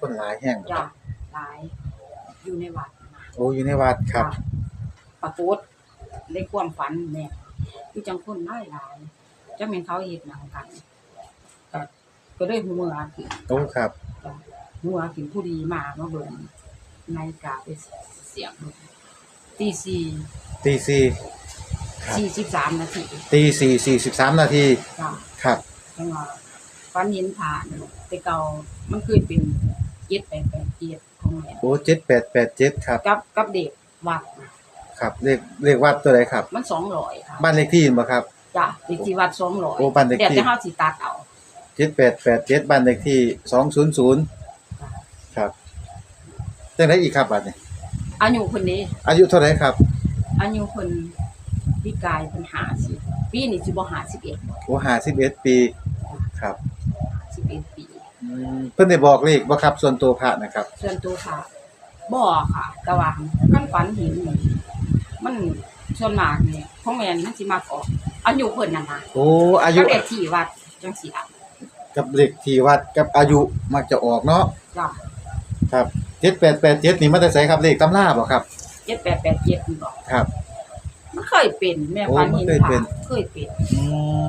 คนหลายแห้งบ่คจ้ะรับหลาย อยู่ในวัดนะโอ้อยู่ในวัดครับะปรากฏในความฝันแม่คือจังคนหลายหลายจังแม่นเขาเฮ็ดหนังกันก็ก็ได้หัวขึ้นโอ้ครับจ้ะหัวขึ้นผู้ดีมามาเบิ่งนาฬิกาไปเสียงตีสี่ตีสี่ครับสี่สิบสามนาทีตีสี่สี่สิบสามนาทีจ้ะครับจังว่าฝันเห็นผ่านแต่เก่ามันเคยเป็น เจ็ดแปดแปดเจ็ดของแม่โอ้เจ็ดแปดแปดเจ็ดครับ กับกับเด็กวัดน่ะครับเลขเลขวัดตัวไหนครับ มันสองร้อยค่ะบ้านเลขที่บ่ครับ จ้ะเด็กที่วัดสองร้อยโอ้บ้านเลขที่เดี๋ยวจะห้าสิตัดเอาเจ็ดแปดแปดเจ็ดบ้านเลขที่สองศูนย์ศูนย์ครับจังไดอีกครับบัดนี้อายุคนนี้อายุเท่าไหรครับอายุคนพี่กายเป็นหาสิปีนี้สิบ่หาสิบเอ็ดโอ้ห้าสิบเอ็ดปี ครับสิบเอ็ดปีอืม เพิ่นได้บอกเลขบ่ครับ ส่วนตัวพระนะครับ ส่วนตัวค่ะบ่ค่ะ แต่ว่าขั้นฝันเห็นนี่มันส่วนมากเนี่ยของแม่นมันสิมากออกอายุเพิ่นนั่นนะโอ้อายุก็เด็กที่วัดจังสิอะกับเลขที่วัดกับอายุมักจะออกเนาะจ้ะครับเจ็ดแปดแปดเจ็ดนี่มันจะใส่ครับเลขตำราบ่ครับเจ็ดแปดแปดเจ็ดนี่บอกครับ มันเคยเป็นแม่โอ้ฝันมันเห็นเคยเป็นค่ะเคยเป็น อืม